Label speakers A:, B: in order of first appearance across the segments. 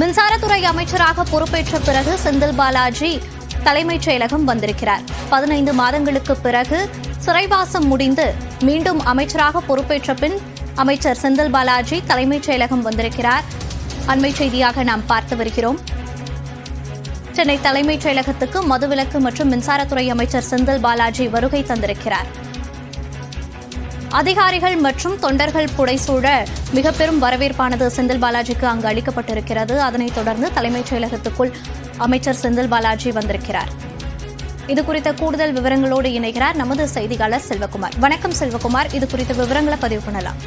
A: மின்சாரத்துறை அமைச்சராக பொறுப்பேற்ற பிறகு செந்தில் பாலாஜி தலைமைச் செயலகம் வந்திருக்கிறார். பதினைந்து மாதங்களுக்கு பிறகு சிறைவாசம் முடிந்து மீண்டும் அமைச்சராக பொறுப்பேற்ற பின் அமைச்சர் செந்தில் பாலாஜி தலைமைச் செயலகம் வந்திருக்கிறார். அண்மை செய்தியாக நாம் பார்த்து வருகிறோம். சென்னை தலைமைச் செயலகத்துக்கு மதுவிலக்கு மற்றும் மின்சாரத்துறை அமைச்சர் செந்தில் பாலாஜி வருகை தந்திருக்கிறார். அதிகாரிகள் மற்றும் தொண்டர்கள் புடைசூழ மிக பெரும் வரவேற்பானது செந்தில் பாலாஜிக்கு அங்கு அளிக்கப்பட்டிருக்கிறது. அதனைத் தொடர்ந்து தலைமைச் செயலகத்துக்குள் அமைச்சர் செந்தில் பாலாஜி வந்திருக்கிறார். இது குறித்த கூடுதல் விவரங்களோடு இணைகிறார் நமது செய்தியாளர் செல்வகுமார். வணக்கம் செல்வகுமார். இது குறித்த விவரங்களை பதிவு பண்ணலாம்.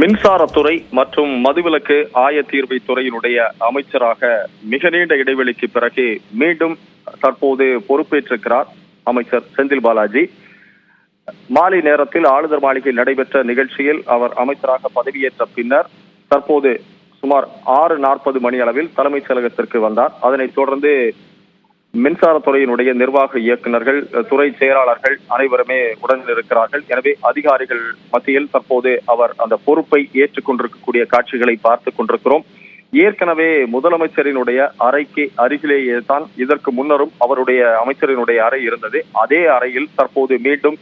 B: மின்சாரத்துறை மற்றும் மதுவிலக்கு ஆயத்தீர்வை துறையினுடைய அமைச்சராக மிக நீண்ட இடைவெளிக்கு பிறகு மீண்டும் தற்போது பொறுப்பேற்றிருக்கிறார் அமைச்சர் செந்தில் பாலாஜி. மாலை நேரத்தில் ஆளுநர் மாளிகையில் நடைபெற்ற நிகழ்ச்சியில் அவர் அமைச்சராக பதவியேற்ற பின்னர் தற்போது சுமார் ஆறு நாற்பது மணி அளவில் தலைமைச் செயலகத்திற்கு வந்தார். அதனைத் தொடர்ந்து மின்சாரத்துறையினுடைய நிர்வாக இயக்குநர்கள் துறை செயலாளர்கள் அனைவருமே உடனில் இருக்கிறார்கள் எனவே அதிகாரிகள் மத்தியில் தற்போது அவர் அந்த பொறுப்பை ஏற்றுக்கொண்டிருக்கக்கூடிய காட்சிகளை பார்த்துக் கொண்டிருக்கிறோம். ஏற்கனவே முதலமைச்சரினுடைய அறைக்கு அருகிலேயே தான் இதற்கு முன்னரும் அவருடைய அமைச்சரினுடைய அறை இருந்தது. அதே அறையில் தற்போது மீண்டும்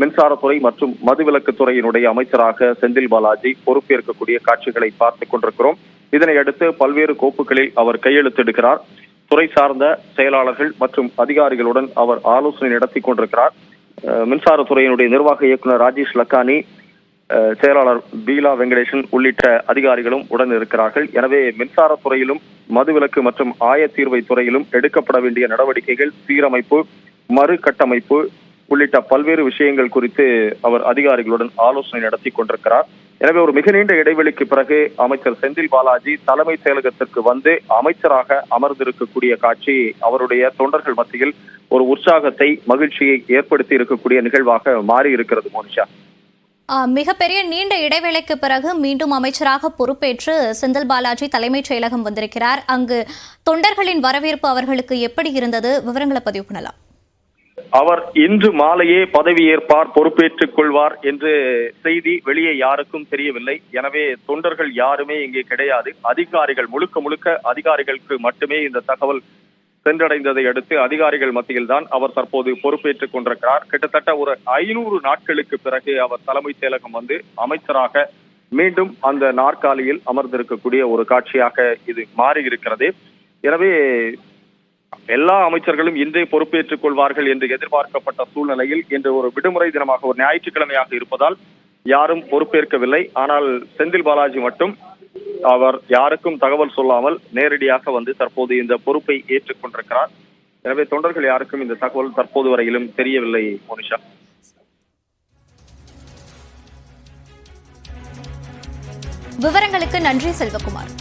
B: மின்சாரத்துறை மற்றும் மதுவிலக்கு துறையினுடைய அமைச்சராக செந்தில் பாலாஜி பொறுப்பேற்கக்கூடிய காட்சிகளை பார்த்துக் கொண்டிருக்கிறோம். இதனையடுத்து பல்வேறு கோப்புகளில் அவர் கையெழுத்திடுகிறார். துறை சார்ந்த செயலாளர்கள் மற்றும் அதிகாரிகளுடன் அவர் ஆலோசனை நடத்தி கொண்டிருக்கிறார். மின்சாரத்துறையினுடைய நிர்வாக இயக்குனர் ராஜேஷ் லக்கானி செயலாளர் பீலா வெங்கடேசன் உள்ளிட்ட அதிகாரிகளும் உடன் இருக்கிறார்கள். எனவே மின்சாரத்துறையிலும் மதுவிலக்கு மற்றும் ஆயத்தீர்வை துறையிலும் எடுக்கப்பட வேண்டிய நடவடிக்கைகள் சீரமைப்பு மறுகட்டமைப்பு உள்ளிட்ட பல்வேறு விஷயங்கள் குறித்து அவர் அதிகாரிகளுடன் ஆலோசனை நடத்தி கொண்டிருக்கிறார். எனவே ஒரு மிக நீண்ட இடைவெளிக்கு பிறகு அமைச்சர் செந்தில் பாலாஜி தலைமைச் செயலகத்திற்கு வந்து அமைச்சராக அமர்ந்திருக்கக்கூடிய காட்சி அவருடைய தொண்டர்கள் மத்தியில் ஒரு உற்சாகத்தை மகிழ்ச்சியை ஏற்படுத்தி இருக்கக்கூடிய நிகழ்வாக மாறி இருக்கிறது மோனிஷா
A: மிகப்பெரிய நீண்ட இடைவேளைக்கு பிறகு மீண்டும் அமைச்சராக பொறுப்பேற்று செந்தில் பாலாஜி தலைமைச் செயலகம் வந்திருக்கிறார். அங்கு தொண்டர்களின் வரவேற்பு அவர்களுக்கு எப்படி இருந்தது? விவரங்களை பதிவு பண்ணலாம்.
B: அவர் இன்று மாலையே பதவியேற்பார் பொறுப்பேற்றுக் கொள்வார் என்று செய்தி வெளியே யாருக்கும் தெரியவில்லை. எனவே தொண்டர்கள் யாருமே இங்கே கிடையாது. அதிகாரிகள் முழுக்க முழுக்க அதிகாரிகளுக்கு மட்டுமே இந்த தகவல் சென்றடைந்ததை அடுத்து அதிகாரிகள் மத்தியில் தான் அவர் தற்போது பொறுப்பேற்றுக் கொண்டிருக்கிறார். கிட்டத்தட்ட ஒரு ஐநூறு நாட்களுக்கு பிறகு அவர் தலைமைச் செயலகம் வந்து அமைச்சராக மீண்டும் அந்த நாற்காலியில் அமர்ந்திருக்கக்கூடிய ஒரு காட்சியாக இது மாறி இருக்கிறது எனவே எல்லா அமைச்சர்களும் இன்றே பொறுப்பேற்றுக் கொள்வார்கள் என்று எதிர்பார்க்கப்பட்ட சூழ்நிலையில் இன்று ஒரு விடுமுறை தினமாக ஒரு ஞாயிற்றுக்கிழமையாக இருப்பதால் யாரும் பொறுப்பேற்கவில்லை. ஆனால் செந்தில் பாலாஜி மட்டும் அவர் யாருக்கும் தகவல் சொல்லாமல் நேரடியாக வந்து தற்போது இந்த பொறுப்பை ஏற்றுக் கொண்டிருக்கிறார். எனவே தொண்டர்கள் யாருக்கும் இந்த தகவல் தற்போது வரையிலும் தெரியவில்லை மோனிஷா.
A: விவரங்களுக்கு நன்றி செல்வகுமார்.